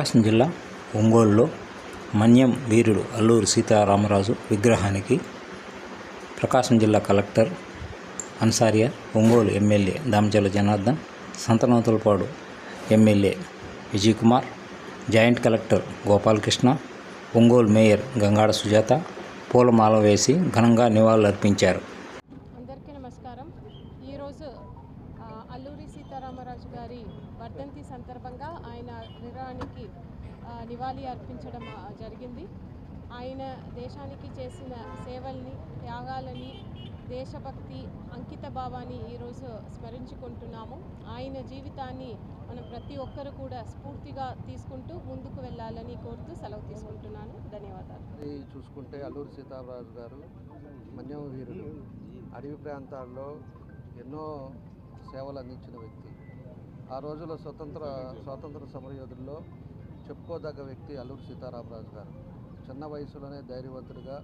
ప్రకాశం జిల్లా ఒంగోలులో మన్యం వీరుడు అల్లూరు సీతారామరాజు విగ్రహానికి ప్రకాశం జిల్లా collector Ansariya Ongole MLA Damachala Janardhan Santhanuthalapadu MLA Vijay Kumar joint collector Gopalakrishna Ongole mayor Gangada Sujatha పూలమాల వేసి ఘనంగా నివాళులర్పించారు అందరికీ నమస్కారం ఈరోజు ఆ, అల్లూరి సీతారామరాజు గారి వర్ధంతి సందర్భంగా ఆయన విరానికి నివాళి అర్పించడం జరిగింది. ఆయన దేశానికి చేసిన సేవల్ని త్యాగాలని దేశభక్తి అంకిత భావాన్ని ఈరోజు స్మరించుకుంటున్నాము. ఆయన జీవితాన్ని మనం ప్రతి ఒక్కరు కూడా స్ఫూర్తిగా తీసుకుంటూ ముందుకు వెళ్ళాలని కోరుతూ సెలవు తీసుకుంటున్నాను. ధన్యవాదాలు. చూసుకుంటే అల్లూరి సీతారామరాజు గారు మన్యం వీరుడు. అడవి ప్రాంతాల్లో ఎన్నో సేవలు అందించిన వ్యక్తి. ఆ రోజుల్లో స్వతంత్ర స్వాతంత్ర సమరయోధుల్లో చెప్పుకోదగ్గ వ్యక్తి అల్లూరి సీతారామరాజు గారు. చిన్న వయసులోనే ధైర్యవంతుడిగా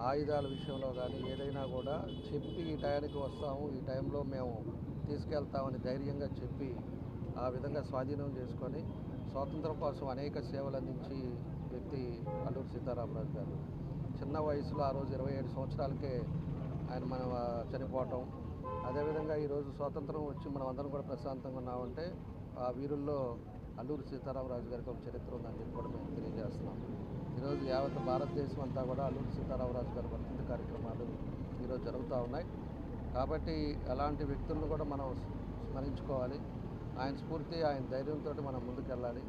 ఆయుధాల విషయంలో కానీ ఏదైనా కూడా చెప్పి ఈ టయానికి వస్తాము ఈ టైంలో మేము తీసుకెళ్తామని ధైర్యంగా చెప్పి ఆ విధంగా స్వాధీనం చేసుకొని స్వాతంత్రం కోసం అనేక సేవలు అందించి వ్యక్తి అల్లూరి సీతారామరాజు గారు. చిన్న వయసులో ఆ రోజు ఇరవై ఏడు సంవత్సరాలకే ఆయన మనం చనిపోవటం అదేవిధంగా ఈరోజు స్వాతంత్రం వచ్చి మనం అందరం కూడా ప్రశాంతంగా ఉన్నామంటే ఆ వీరుల్లో అల్లూరు సీతారామరాజు గారికి ఒక చరిత్ర ఉందని చెప్పి కూడా మేము తెలియజేస్తున్నాం. ఈరోజు యావత్ భారతదేశం అంతా కూడా అల్లూరు సీతారామరాజు గారి వర్ధంతి కార్యక్రమాలు ఈరోజు జరుగుతూ ఉన్నాయి. కాబట్టి అలాంటి వ్యక్తులను కూడా మనం స్మరించుకోవాలి. ఆయన స్ఫూర్తి ఆయన ధైర్యంతో మనం ముందుకెళ్ళాలి.